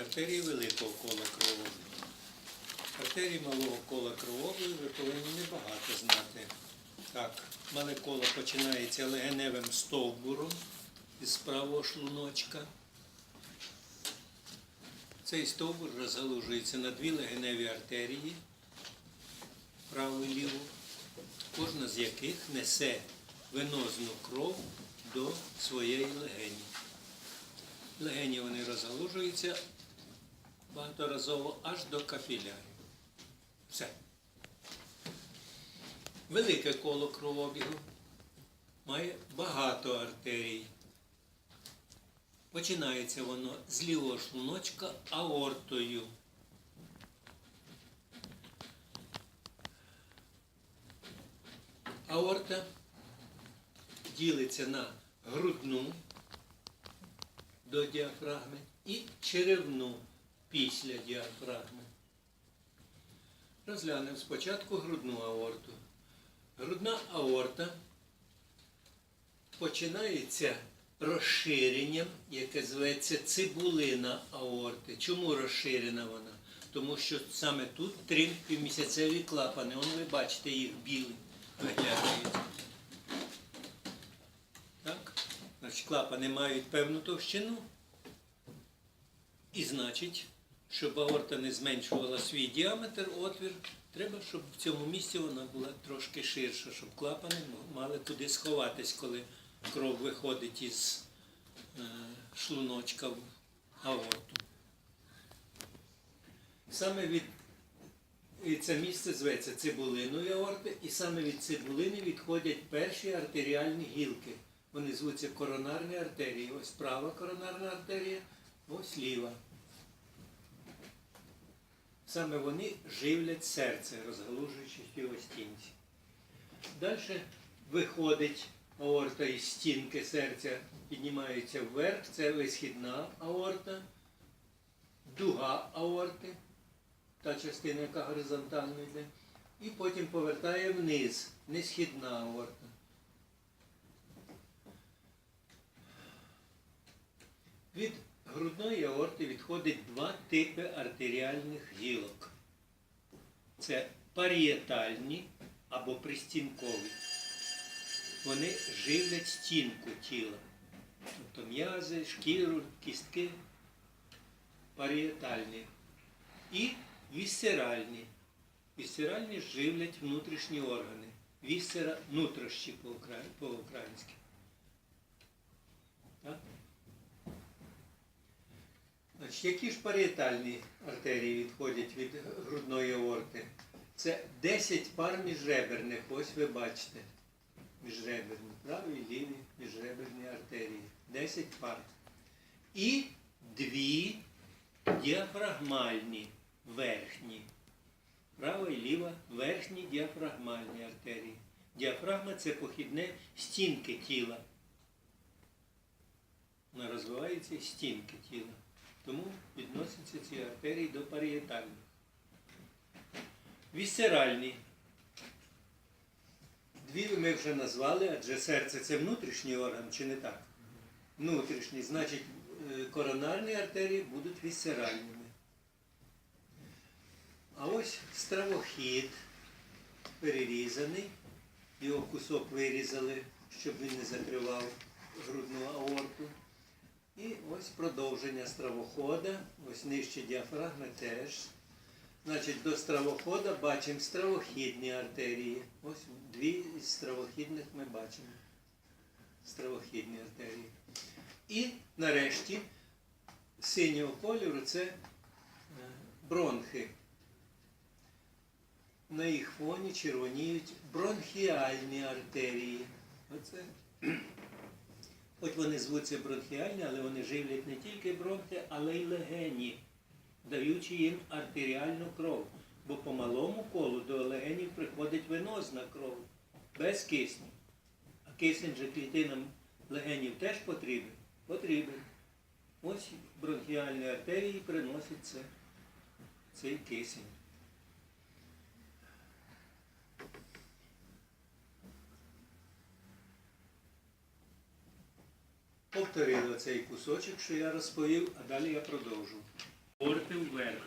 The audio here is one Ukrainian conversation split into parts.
артерії великого кола кровообігу. Артерії малого кола кровообігу ви повинні небагато знати. Так, мале коло починається легеневим стовбуром із правого шлуночка. Цей стовбур розгалужується на дві легеневі артерії, праву і ліву, кожна з яких несе венозну кров до своєї легені. Легені вони розгалужуються багаторазово аж до капілярів. Все. Велике коло кровообігу має багато артерій. Починається воно з лівого шлуночка аортою. Аорта ділиться на грудну до діафрагми і черевну після діафрагми. Розглянемо спочатку грудну аорту. Грудна аорта починається розширенням, яке зветься цибулина аорти. Чому розширена вона? Тому що саме тут три півмісяцеві клапани. Он ви бачите їх білі виглядають. Так? Значить, клапани мають певну товщину. І значить, щоб аорта не зменшувала свій діаметр, отвір, треба, щоб в цьому місці вона була трошки ширша, щоб клапани мали куди сховатись, коли кров виходить із е, шлуночка в аорту. Саме від і це місце зветься цибулиною аорти, і саме від цибулини відходять перші артеріальні гілки. Вони звуться коронарні артерії. Ось права коронарна артерія, ось ліва. Саме вони живлять серце, розгалужуючи його стінці. Далі виходить аорта із стінки серця, піднімається вверх, це висхідна аорта, дуга аорти, та частина, яка горизонтально йде, і потім повертає вниз, несхідна аорта. Від грудної аорти відходить два типи артеріальних гілок. Це парієтальні або пристінкові. Вони живлять стінку тіла. Тобто м'язи, шкіру, кістки парієтальні. І вісцеральні. Вісцеральні живлять внутрішні органи. Вісцера нутрощі по-укра- по-українськи. Так? Значить, які ж паріетальні артерії відходять від грудної аорти? Це 10 пар міжреберних, ось ви бачите. Міжреберні, праві і ліві міжреберні артерії. 10 пар. І дві діафрагмальні верхні. Права і ліва верхні діафрагмальні артерії. Діафрагма це похідне стінки тіла. Вона розвивається стінки тіла. Тому відносяться ці артерії до парієтальних. Вісцеральні. Дві ми вже назвали, адже серце це внутрішній орган, чи не так? Внутрішній, значить, е, коронарні артерії будуть вісцеральними. А ось стравохід перерізаний, його кусок вирізали, щоб він не закривав грудну аорту. І ось продовження стравохода, ось нижче діафрагми теж. Значить, до стравохода бачимо стравохідні артерії. Ось дві із стравохідних ми бачимо. Стравохідні артерії. І нарешті синього кольору це е, бронхи. На їх фоні червоніють бронхіальні артерії. Оце Хоч вони звуться бронхіальні, але вони живлять не тільки бронхи, але й легені, даючи їм артеріальну кров. Бо по малому колу до легенів приходить венозна кров без кисню. А кисень же клітинам легенів теж потрібен? Потрібен. Ось бронхіальні артерії приносять це, цей кисень. Повторили цей кусочок, що я розповів, а далі я продовжу. Говорите вверх.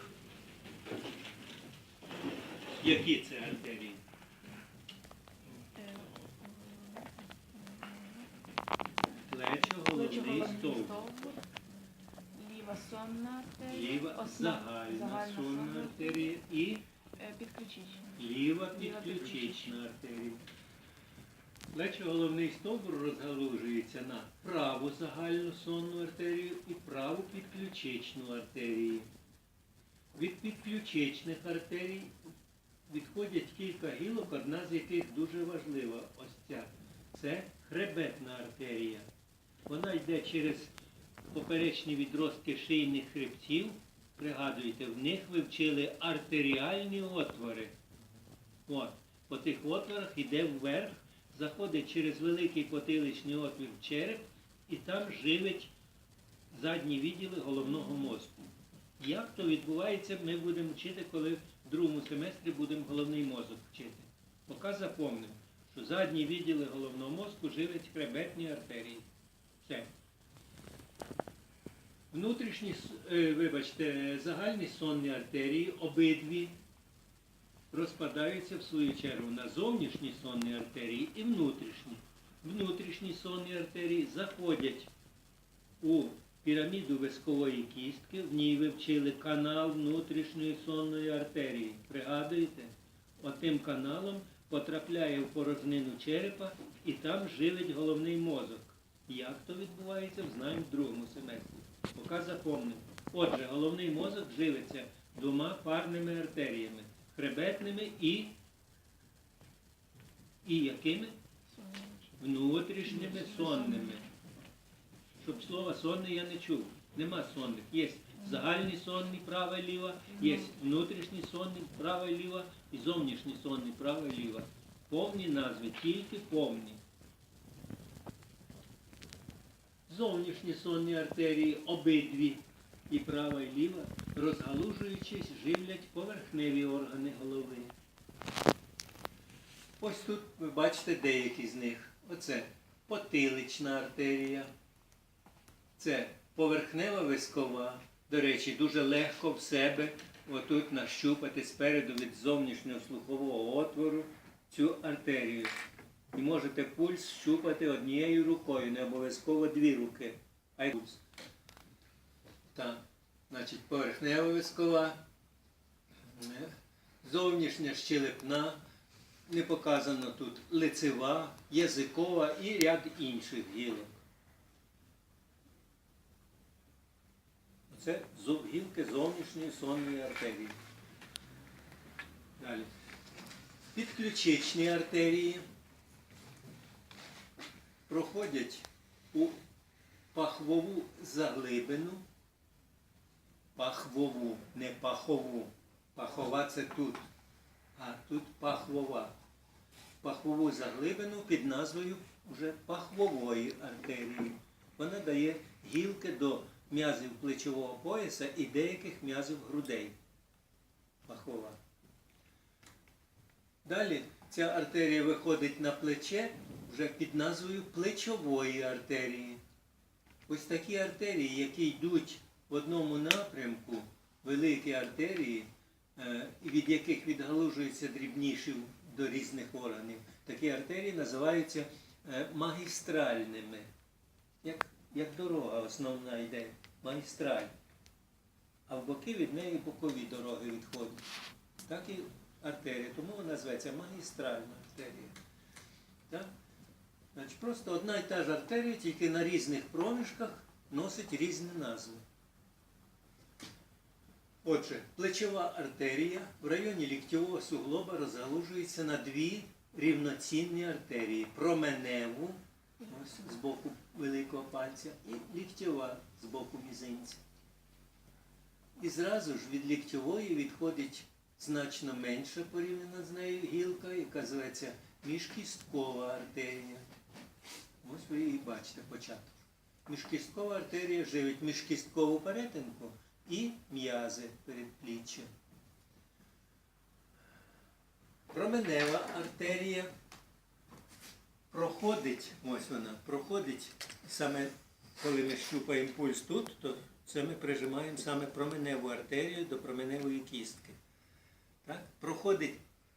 Які це артерії? Плечо, головний стовп. Ліва сонна артерія, Ліва загальна сонна артерія і е, підключична. ліва підключична артерія. Плечо головний стовбур розгалужується на праву загальну сонну артерію і праву підключичну артерію. Від підключичних артерій відходять кілька гілок, одна з яких дуже важлива. Ось ця. Це хребетна артерія. Вона йде через поперечні відростки шийних хребців. Пригадуйте, в них ви вчили артеріальні отвори. От, по тих отворах йде вверх, заходить через великий потиличний отвір в череп і там живить задні відділи головного мозку. Як то відбувається, ми будемо вчити, коли в другому семестрі будемо головний мозок вчити. Поки запомнимо, що задні відділи головного мозку живить хребетні артерії. Все. Внутрішні, е, вибачте, загальні сонні артерії обидві розпадаються в свою чергу на зовнішні сонні артерії і внутрішні. Внутрішні сонні артерії заходять у піраміду вискової кістки, в ній ви вчили канал внутрішньої сонної артерії. Пригадуєте? Отим каналом потрапляє в порожнину черепа і там живить головний мозок. Як то відбувається, знаємо в другому семестрі. Поки запомнимо. Отже, головний мозок живиться двома парними артеріями хребетними і, і якими? Внутрішніми сонними. Щоб слова сонний я не чув. Нема сонних. Є загальні сонні права і ліва, є внутрішні сонні права і ліва і зовнішні сонні права і ліва. Повні назви, тільки повні. Зовнішні сонні артерії обидві і права і ліва, розгалужуючись, живлять поверхневі органи голови. Ось тут ви бачите деякі з них. Оце потилична артерія. Це поверхнева вискова. До речі, дуже легко в себе отут нащупати спереду від зовнішнього слухового отвору цю артерію. І можете пульс щупати однією рукою, не обов'язково дві руки, а пульс. Так, значить, поверхнева вискова, зовнішня щелепна, не показано тут лицева, язикова і ряд інших гілок. Це гілки зовнішньої сонної артерії. Далі. Підключичні артерії проходять у пахвову заглибину, пахвову, не пахову. Пахова це тут, а тут пахвова. Пахвову заглибину під назвою вже пахвової артерії. Вона дає гілки до м'язів плечового пояса і деяких м'язів грудей. Пахвова. Далі ця артерія виходить на плече вже під назвою плечової артерії. Ось такі артерії, які йдуть в одному напрямку, великі артерії, е, від яких відгалужуються дрібніші до різних органів, такі артерії називаються е, магістральними. Як, як дорога основна йде, магістраль. А в боки від неї бокові дороги відходять. Так і артерія. Тому вона називається магістральна артерія. Так? Значить, просто одна і та ж артерія, тільки на різних проміжках носить різні назви. Отже, плечова артерія в районі ліктьового суглоба розгалужується на дві рівноцінні артерії. Променеву, ось з боку великого пальця, і ліктьова з боку мізинця. І зразу ж від ліктьової відходить значно менша порівняно з нею гілка, яка зветься міжкісткова артерія. Ось ви її бачите початок. Міжкісткова артерія живить міжкісткову перетинку і м'язи передпліччя. Променева артерія проходить, ось вона, проходить саме коли ми щупаємо пульс тут, то Це ми прижимаємо саме променеву артерію до променевої кістки. Так? Проходить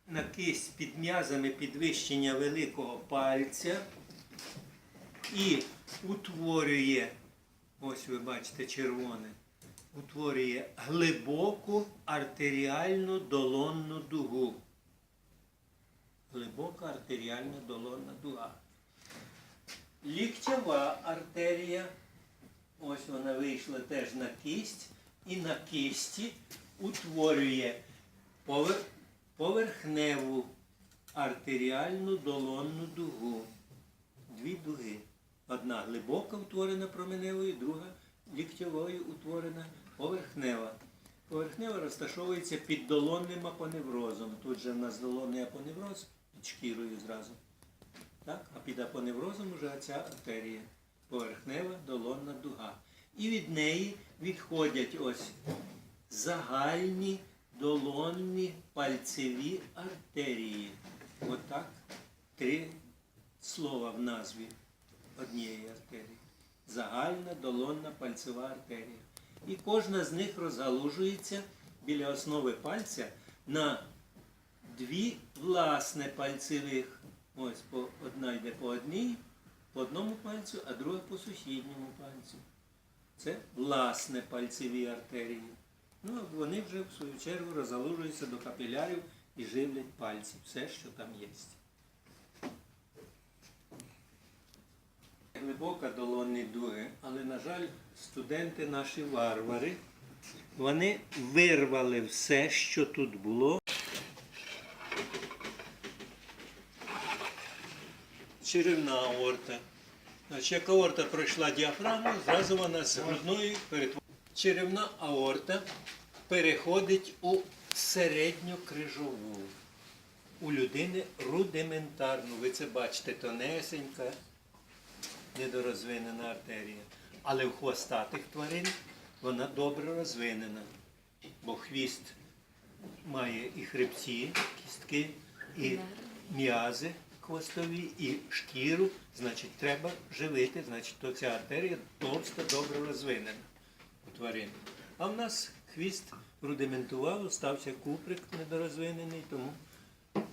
на кисть під м'язами підвищення великого пальця і утворює, ось ви бачите червоне, утворює глибоку артеріальну долонну дугу. Глибока артеріальна долонна дуга. Ліктєва артерія, ось вона вийшла теж на кість, і на кісті утворює поверхневу артеріальну долонну дугу. Дві дуги. Одна глибока утворена променевою, друга ліктьовою утворена поверхнева. Поверхнева розташовується під долонним апоневрозом. Тут же в нас долонний апоневроз під шкірою зразу. Так? А під апоневрозом вже ця артерія. Поверхнева долонна дуга. І від неї відходять ось загальні долонні пальцеві артерії. Отак три слова в назві однієї артерії. Загальна долонна пальцева артерія. І кожна з них розгалужується біля основи пальця на дві власне пальцевих. Ось по, одна йде по одній, по одному пальцю, а друга по сусідньому пальцю. Це власне пальцеві артерії. Ну, а вони вже в свою чергу розгалужуються до капілярів і живлять пальці. Все, що там є. Глибока долонні дуги, але, на жаль, студенти наші варвари, вони вирвали все, що тут було. Черевна аорта. Значить, як аорта пройшла діафрагму, зразу вона з грудною перетворюється. Черевна аорта переходить у середньокрижову. У людини рудиментарну. Ви це бачите, тонесенька, недорозвинена артерія. Але в хвостатих тварин вона добре розвинена, бо хвіст має і хребці, кістки, і м'язи хвостові, і шкіру, значить, треба живити, значить, то ця артерія товста, добре розвинена у тварин. А в нас хвіст рудиментував, стався куприк недорозвинений, тому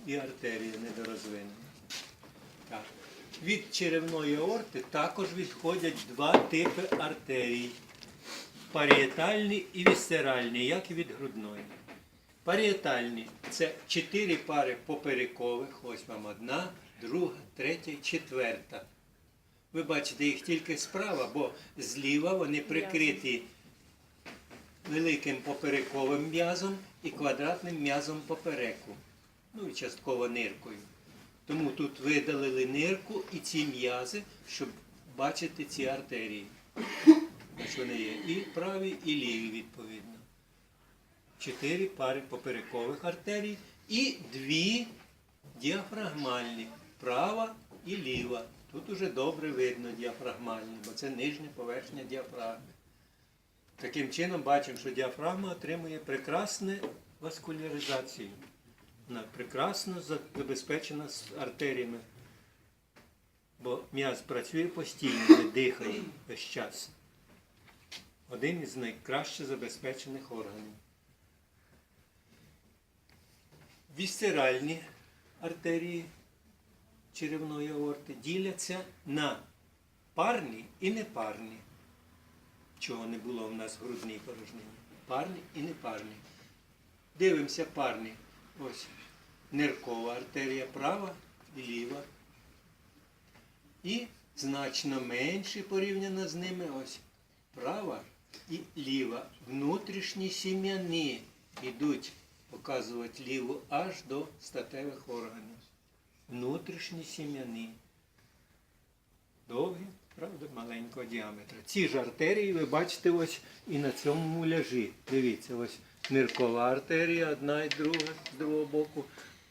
і артерія недорозвинена. Так. Від черевної аорти також відходять два типи артерій. Паріетальні і вісцеральні, як і від грудної. Паріетальні це чотири пари поперекових, ось вам одна, друга, третя, четверта. Ви бачите їх тільки справа, бо зліва вони прикриті великим поперековим м'язом і квадратним м'язом попереку. Ну і частково ниркою. Тому тут видалили нирку і ці м'язи, щоб бачити ці артерії. Ось вони є і праві, і ліві, відповідно. Чотири пари поперекових артерій і дві діафрагмальні, права і ліва. Тут уже добре видно діафрагмальні, бо це нижня поверхня діафрагми. Таким чином бачимо, що діафрагма отримує прекрасну васкуляризацію. Вона прекрасно забезпечена з артеріями, бо м'яз працює постійно, не дихає весь час. Один із найкраще забезпечених органів. Вісцеральні артерії черевної аорти діляться на парні і непарні. Чого не було в нас в грудній порожнині. Парні і непарні. Дивимося парні. Ось ниркова артерія права і ліва. І значно менше порівняно з ними ось права і ліва. Внутрішні сім'яни йдуть показувати ліву аж до статевих органів. Внутрішні сім'яни. Довгі, правда, маленького діаметра. Ці ж артерії ви бачите ось і на цьому муляжі. Дивіться, ось ниркова артерія, одна і друга з другого боку.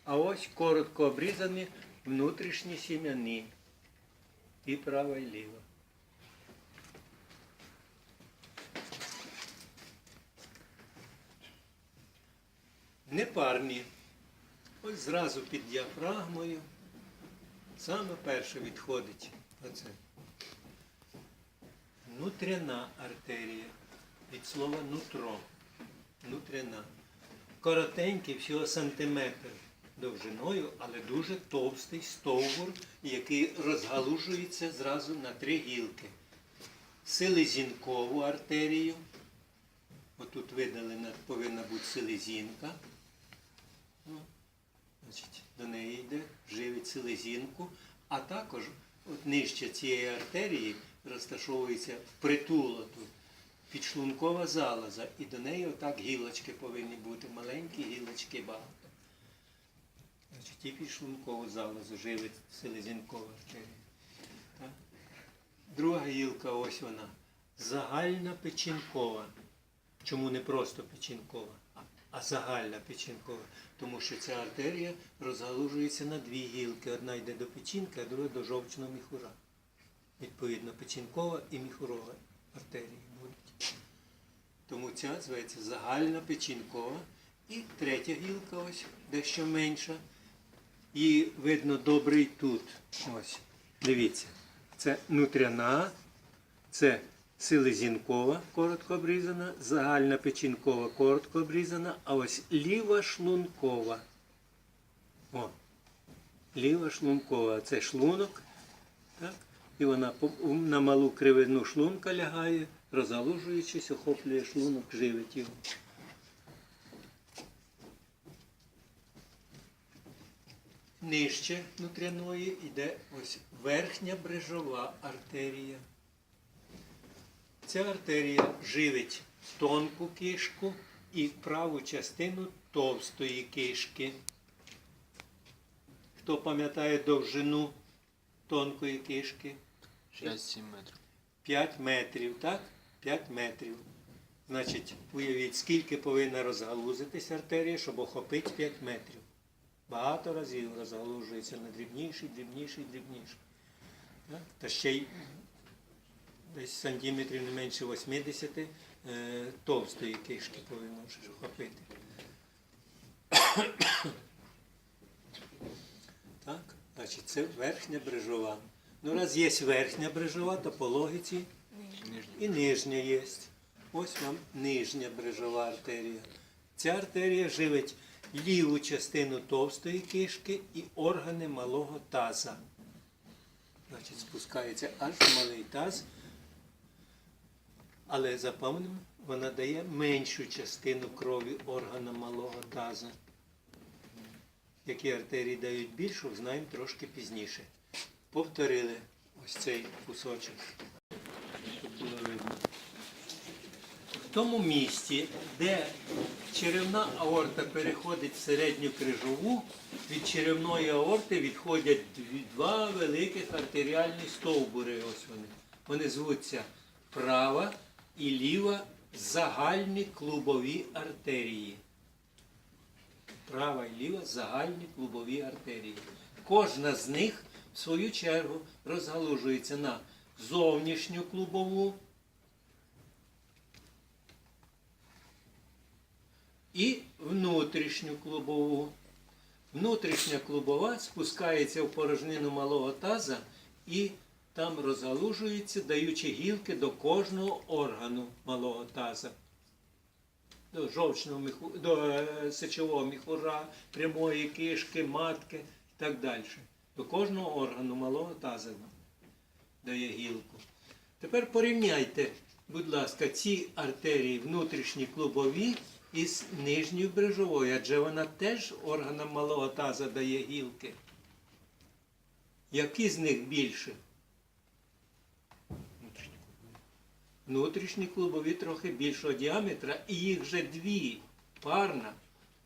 А ось коротко обрізані внутрішні сім'яни. І права, і ліва. Непарні. Ось зразу під діафрагмою. Саме перше відходить оце. Внутряна артерія. від слова нутро. Нутряна. Коротенький, всього сантиметр довжиною, але дуже товстий стовбур, який розгалужується зразу на три гілки. Селезінкову артерію. Отут видалена повинна бути селезінка. Ну, Значить, до неї йде, живить селезінку, а також от нижче цієї артерії розташовується впритул тут підшлункова залоза, і до неї отак гілочки повинні бути, маленькі гілочки багато. Значить, і підшлункову залозу живить селезінкова артерія. Друга гілка, ось вона. Загальна печінкова. Чому не просто печінкова, а- загальна печінкова? Тому що ця артерія розгалужується на дві гілки. Одна йде до печінки, а друга до жовчного міхура. Відповідно, печінкова і міхурова будуть. Тому ця зветься загальна печінкова. І третя гілка, ось дещо менша. Її видно добре і тут. Ось. Дивіться. Це нутряна, це селезінкова, коротко обрізана, загальна печінкова, коротко обрізана, а ось ліва шлункова. О, ліва шлункова, це шлунок. Так? І вона на малу кривину шлунка лягає, розгалужуючись, охоплює шлунок, живить його. Нижче внутряної йде ось верхня брижова артерія. Ця артерія живить тонку кишку і праву частину товстої кишки. Хто пам'ятає довжину тонкої кишки? 5-7 метрів. 5 метрів, так? 5 метрів. Значить, уявіть, скільки повинна розгалузитись артерія, щоб охопити 5 метрів. Багато разів розгалужується на дрібніший, дрібніший, дрібніший. Та ще й десь сантиметрів не менше 80 е, товстої кишки повинно охопити. Так? Значить, це верхня брижова. Ну, раз є верхня брижова, то по логіці. І нижня є. Ось вам нижня брижова артерія. Ця артерія живить ліву частину товстої кишки і органи малого таза. Значить, спускається аж в малий таз. Але запам'ятаємо, вона дає меншу частину крові органам малого таза. Які артерії дають більшу, знаємо трошки пізніше. Повторили ось цей кусочок. щоб було видно. В тому місці, де черевна аорта переходить в середню крижову, від черевної аорти відходять два великих артеріальні стовбури. Ось вони. Вони звуться права і ліва загальні клубові артерії. Права і ліва загальні клубові артерії. Кожна з них, в свою чергу, розгалужується на зовнішню клубову і внутрішню клубову. Внутрішня клубова спускається в порожнину малого таза і там розгалужується, даючи гілки до кожного органу малого таза. До жовчного міху, до е, сечового міхура, прямої кишки, матки і так далі. До кожного органу малого таза дає гілку. Тепер порівняйте, будь ласка, ці артерії внутрішні клубові із нижньою брижовою, адже вона теж органам малого таза дає гілки. Які з них більше? Внутрішні клубові трохи більшого діаметра, і їх вже дві парна,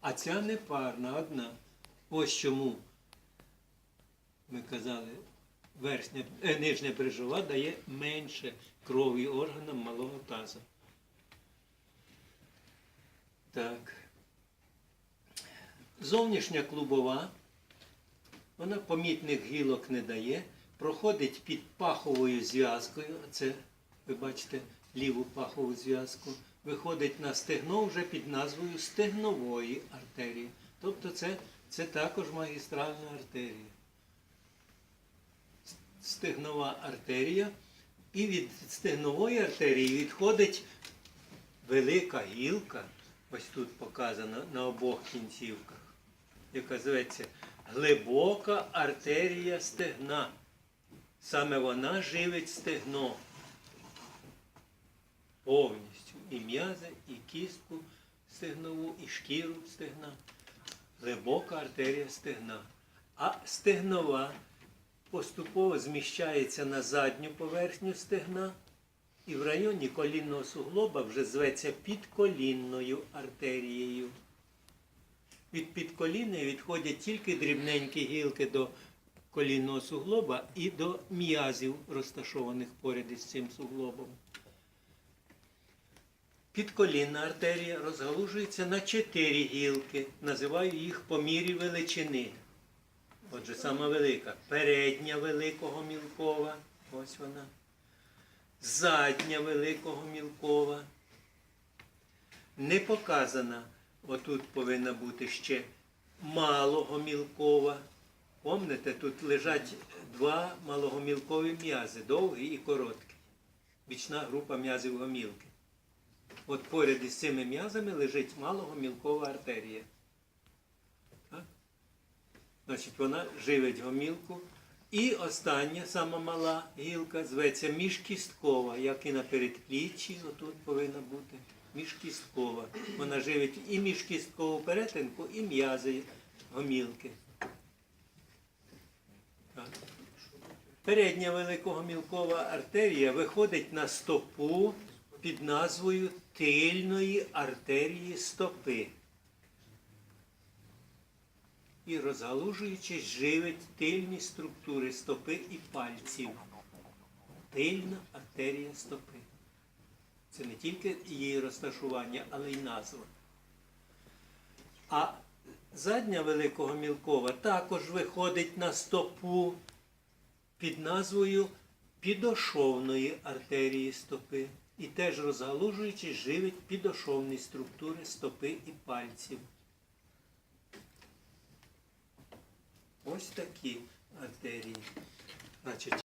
а ця не парна, одна. Ось чому ми казали, верхня, е, нижня брижова дає менше крові органам малого таза. Так. Зовнішня клубова, вона помітних гілок не дає, проходить під паховою зв'язкою. Це, ви бачите, ліву пахову зв'язку. Виходить на стегно вже під назвою стегнової артерії. Тобто це, це також магістральна артерія. Стегнова артерія. І від стегнової артерії відходить велика гілка, ось тут показано на обох кінцівках, яка зветься глибока артерія стегна. Саме вона живить стегно повністю. І м'язи, і кістку стегнову, і шкіру стегна. Глибока артерія стегна. А стегнова поступово зміщається на задню поверхню стегна і в районі колінного суглоба вже зветься підколінною артерією. Від підколінної відходять тільки дрібненькі гілки до колінного суглоба і до м'язів, розташованих поряд із цим суглобом. Підколінна артерія розгалужується на чотири гілки. Називаю їх по мірі величини. Отже, сама велика. Передня великого мілкова. Ось вона. Задня великого мілкова. Не показана. Отут повинна бути ще малого мілкова. Помните, тут лежать два малогомілкові м'язи, довгі і короткі. Бічна група м'язів гомілки. От поряд із цими м'язами лежить малогомілкова артерія. Так? Значить, вона живить гомілку. І остання, сама мала гілка, зветься міжкісткова, як і на передпліччі, отут повинна бути міжкісткова. Вона живить і міжкісткову перетинку, і м'язи гомілки. Так. Передня великогомілкова артерія виходить на стопу під назвою тильної артерії стопи. І розгалужуючись, живить тильні структури стопи і пальців. Тильна артерія стопи. Це не тільки її розташування, але й назва. А задня великого мілкова також виходить на стопу під назвою підошовної артерії стопи. І теж розгалужуючись, живить підошовні структури стопи і пальців. Ось такі артерії. Значить,